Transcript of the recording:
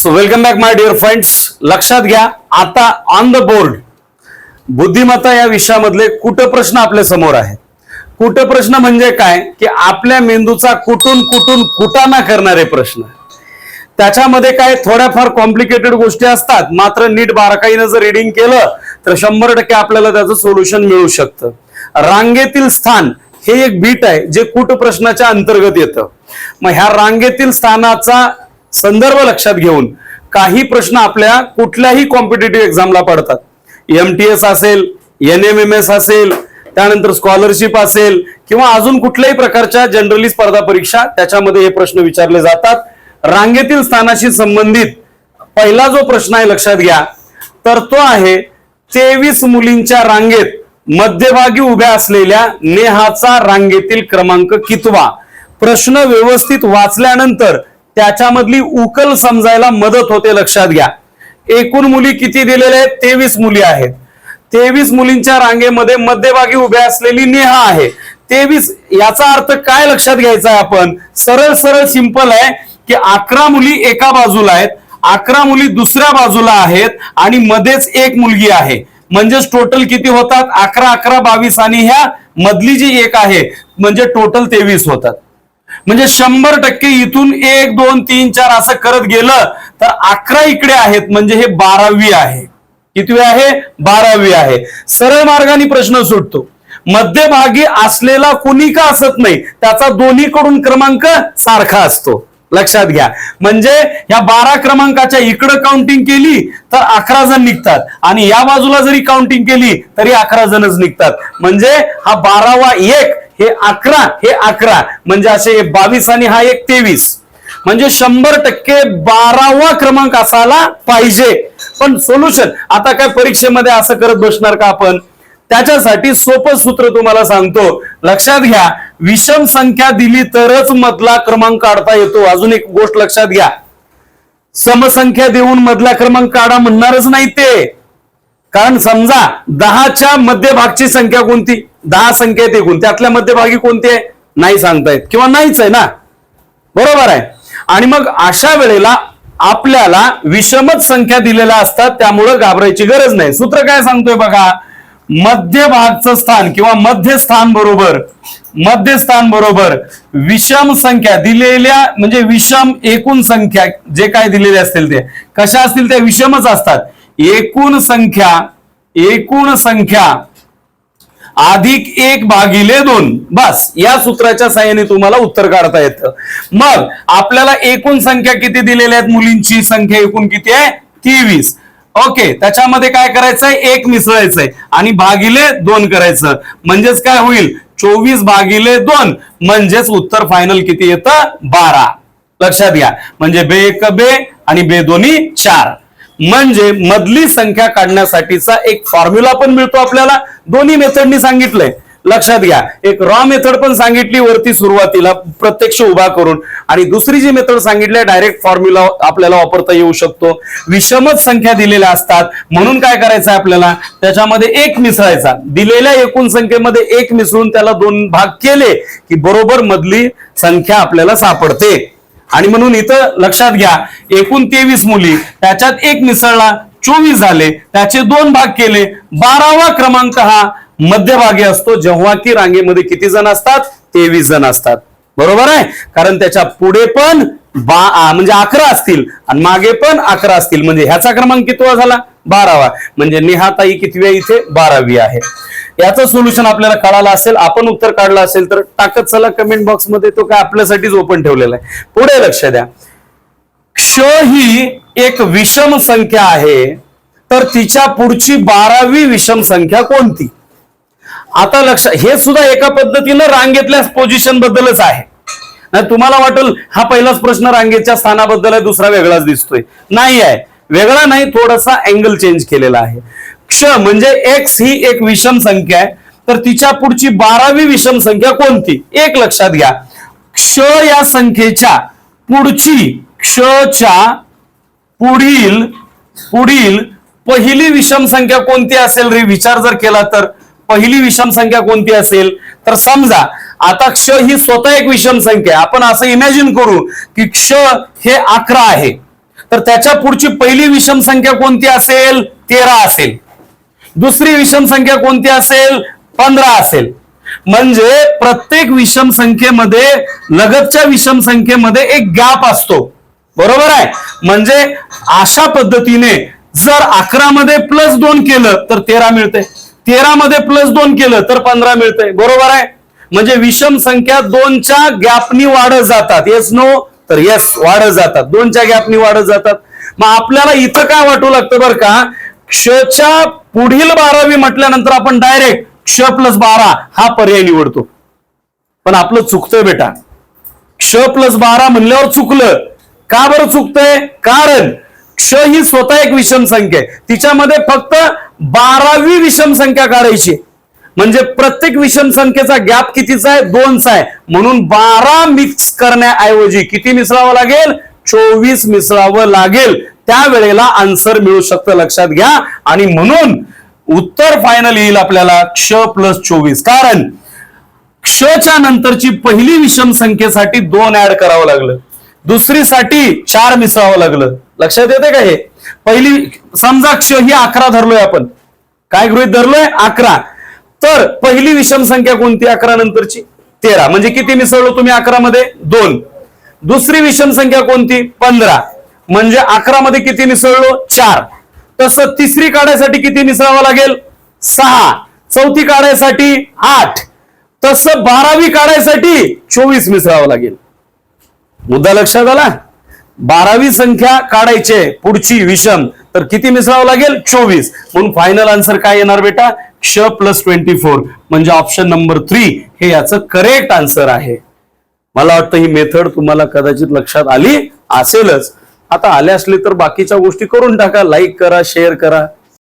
So welcome back my dear friends लक्षात घ्या आता ऑन द बोर्ड बुद्धिमत्ता या विषयामधले कुठं प्रश्न आपल्यासमोर आहे कुठं प्रश्न म्हणजे काय? की आपल्या मेंदूचा कुठून कुठून कुटाणा करणारे प्रश्न. त्याच्यामध्ये काय थोड्याफार कॉम्प्लिकेटेड गोष्टी असतात. मात्र नीट बारकाईनं जर रिडिंग केलं तर शंभर टक्के आपल्याला त्याचं सोल्युशन मिळू शकतं. रांगेतील स्थान हे एक बीट आहे जे कुट प्रश्नाच्या अंतर्गत येतं. मग ह्या रांगेतील स्थानाचा संदर्भ लक्षात घेऊन काही प्रश्न आपल्या कुठल्याही कॉम्पिटेटिव्ह एक्झामला पडतात. एम टी एस असेल एन एम एम एस असेल त्यानंतर स्कॉलरशिप असेल किंवा अजून कुठल्याही प्रकारच्या जनरली स्पर्धा परीक्षा त्याच्यामध्ये हे प्रश्न विचारले जातात. रांगेतील स्थानाशी संबंधित पहिला जो प्रश्न आहे लक्षात घ्या तर तो आहे तेवीस मुलींच्या रांगेत मध्यभागी उभ्या असलेल्या नेहाचा रांगेतील क्रमांक कितवा? प्रश्न व्यवस्थित वाचल्यानंतर त्याच्यामधली उकल समजायला मदत होते लक्षात घ्या. एकूण मुली किती दिलेल्या आहेत? तेवीस मुली आहेत. तेवीस मुलींच्या रांगेमध्ये मध्यभागी उभ्या असलेली नेहा आहे. तेवीस याचा अर्थ काय लक्षात घ्यायचा आहे आपण? सरळ सरळ सिंपल आहे की अकरा मुली एका बाजूला आहेत अकरा मुली दुसऱ्या बाजूला आहेत आणि मध्येच एक मुलगी आहे. म्हणजेच टोटल किती होतात? अकरा अकरा बावीस आणि ह्या मधली जी एक आहे म्हणजे टोटल तेवीस होतात. म्हणजे शंभर टक्के इथून एक दोन तीन चार असं करत गेलं तर अकरा इकडे आहेत म्हणजे हे बारावी आहे. कितवी आहे? बारावी आहे. सरळ मार्गाने प्रश्न सुटतो. मध्यभागी असलेला कुणी का असत नाही त्याचा दोन्हीकडून क्रमांक सारखा असतो. लक्षात घ्या. म्हणजे या बारा क्रमांकाच्या इकडं काउंटिंग केली तर अकरा जण निघतात. आणि या बाजूला जरी काउंटिंग केली तरी अकरा जणच निघतात. म्हणजे हा बारावा एक हे अकरा हे अकरा. म्हणजे असे बावीस आणि हा एक तेवीस. म्हणजे शंभर टक्के बारावा क्रमांक असायला पाहिजे. पण सोल्युशन आता काय परीक्षेमध्ये असं करत बसणार का आपण? त्याच्यासाठी सोपं सूत्र तुम्हाला सांगतो. लक्षात घ्या विषम संख्या दिली तरच मधला क्रमांक काढता येतो. अजून एक गोष्ट लक्षात घ्या. समसंख्या देऊन मधला क्रमांक काढा म्हणणारच नाही ते. कारण समजा दहाच्या मध्यभागची संख्या कोणती? दहा संख्या आहेत एकूण. त्यातल्या मध्यभागी कोणती आहे? नाही सांगतायत किंवा नाहीच आहे ना? बरोबर आहे. आणि मग अशा वेळेला आपल्याला विषमच संख्या दिलेल्या असतात त्यामुळं घाबरायची गरज नाही. सूत्र काय सांगतोय बघा? मध्यभागचं स्थान किंवा मध्यस्थान बरोबर मध्यस्थान बरोबर विषम संख्या दिलेल्या म्हणजे विषम एकूण संख्या जे काय दिलेले असतील ते कशा असतील त्या विषमच असतात. एकूण संख्या एकूण संख्या अधिक एक भागिले दोन. बस या सूत्राच्या साह्याने तुम्हाला उत्तर काढता येतं. मग आपल्याला एकूण संख्या किती दिलेल्या आहेत मुलींची? संख्या एकूण किती आहे? तेवीस. ओके त्याच्यामध्ये काय करायचंय? एक मिसळायचंय. आणि भागिले दोन करायचं. म्हणजेच काय होईल? चोवीस भागिले दोन. म्हणजेच उत्तर फायनल किती येतं? बारा. लक्षात घ्या. म्हणजे बे एक बे आणि बे दोन्ही चार. म्हणजे मधली संख्या काढण्यासाठीचा एक फॉर्म्युला पण मिळतो आपल्याला. दोन्ही मेथडनी सांगितलंय. लक्षात घ्या. एक रॉ मेथड पण सांगितली वरती सुरुवातीला प्रत्यक्ष उभा करून. आणि दुसरी जी मेथड सांगितली डायरेक्ट फॉर्म्युला आपल्याला वापरता येऊ शकतो. विषमच संख्या दिलेल्या असतात. म्हणून काय करायचं आपल्याला? त्याच्यामध्ये एक मिसळायचा. दिलेल्या एकूण संख्येमध्ये एक मिसळून त्याला दोन भाग केले की बरोबर मधली संख्या आपल्याला सापडते. आणि म्हणून इथं लक्षात घ्या एकूण तेवीस मुली त्याच्यात एक मिसळला चोवीस झाले त्याचे दोन भाग केले. बारावा क्रमांक हा मध्यभागी असतो जेव्हा की रांगेमध्ये किती जण असतात? तेवीस जण असतात. बरोबर आहे? कारण त्याच्या पुढे पण बा म्हणजे अकरा असतील आणि मागे पण अकरा असतील. म्हणजे ह्याचा क्रमांक कितवा झाला? बारावा. म्हणजे नेहाताई कितवी इथे बारावी आहे. याचं सोल्युशन आपल्याला कळालं असेल आपण उत्तर काढलं असेल तर टाकत चला कमेंट बॉक्समध्ये. तो काय आपल्यासाठीच ओपन ठेवलेला आहे. पुढे लक्ष द्या. क्ष ही एक विषम संख्या आहे तर तिच्या पुढची बारावी विषम संख्या कोणती? आता लक्ष हे सुद्धा एका पद्धतीनं रांगेतल्या पोझिशन बद्दलच आहे. नाही तुम्हाला वाटेल हा पहिलाच प्रश्न रांगेच्या स्थानाबद्दल आहे दुसरा वेगळाच दिसतोय. नाही आहे. वेगळा नाही थोडासा अँगल चेंज केलेला आहे. क्ष म्हणजे एक्स ही एक विषम संख्या आहे. तर तिच्या पुढची बारावी विषम संख्या कोणती? एक लक्षात घ्या. क्ष या संख्येच्या पुढची क्षच्या पुढील पुढील पहिली विषम संख्या कोणती असेल रे? विचार जर केला तर पहिली विषम संख्या कोणती असेल? तर समजा आता क्ष ही स्वतः एक विषम संख्या आहे. आपण असं इमॅजिन करू की क्ष हे अकरा आहे. तर त्याच्या पुढची पहिली विषम संख्या कोणती असेल? तेरा असेल. दुसरी विषम संख्या कोणती असेल? पंधरा असेल. म्हणजे प्रत्येक विषम संख्येमध्ये लगतच्या विषम संख्येमध्ये एक गॅप असतो. बरोबर आहे? म्हणजे अशा पद्धतीने जर अकरा मध्ये प्लस दोन केलं तर तेरा मिळते तेरा मध्ये प्लस दोन केलं तर पंधरा मिळते बरोबर आहे? म्हणजे विषम संख्या दोनच्या गॅपनी वाढत जातात. येस नो तर येस वाढत जातात. दोनच्या गॅपनी वाढत जातात. मग आपल्याला इथं काय वाटू लागतं बरं का? क्षच्या पुढील बारावी म्हटल्यानंतर आपण डायरेक्ट क्ष प्लस बारा हा पर्याय निवडतो. पण आपलं चुकतंय बेटा. क्ष प्लस बारा म्हणल्यावर चुकलं. का बरं चुकतंय? कारण क्ष ही स्वतः एक विषम संख्या आहे. तिच्यामध्ये फक्त बारावी विषम संख्या काढायची म्हणजे प्रत्येक विषम संख्येचा गॅप कितीचा आहे? दोनचा आहे. म्हणून बारा मिक्स करण्याऐवजी किती मिसळावं लागेल? चोवीस मिसळावं लागेल. त्यावेळेला आन्सर मिळू शकतं. लक्षात घ्या. आणि म्हणून उत्तर फायनल येईल आपल्याला क्ष प्लस चोवीस. कारण क्षच्या नंतरची पहिली विषम संख्येसाठी दोन ऍड करावं लागलं. दुसरीसाठी चार मिसळावं लागलं. लक्षात येते का हे? पहिली समजा क्ष ही अकरा धरलोय आपण. काय गृहित धरलोय? अकरा. तर पहिली विषम संख्या कोणती? अकरा नंतरची? तेरा. म्हणजे किती मिसळलो तुम्ही अकरा मध्ये दोन. दुसरी विषम संख्या कोणती? पंधरा. म्हणजे अकरा मध्ये किती मिसळलो? चार. तसं तिसरी काढायसाठी किती मिसळावं लागेल? सहा. चौथी काढायसाठी आठ. तसं बारावी काढायसाठी चोवीस मिसळावं लागेल. मुद्दा लक्षात आला? बारावी संख्या काढायचे पुढची विषम. तर किती मिसळावं लागेल? चोवीस. म्हणून फायनल आन्सर काय येणार बेटा? क्ष प्लस ट्वेंटी फोर. म्हणजे ऑप्शन नंबर थ्री हे याचं करेक्ट आन्सर आहे. मला वाटतं ही मेथड तुम्हाला कदाचित लक्षात आली असेलच. आता आले असले तर बाकीच्या गोष्टी करून टाका. लाईक करा शेअर करा.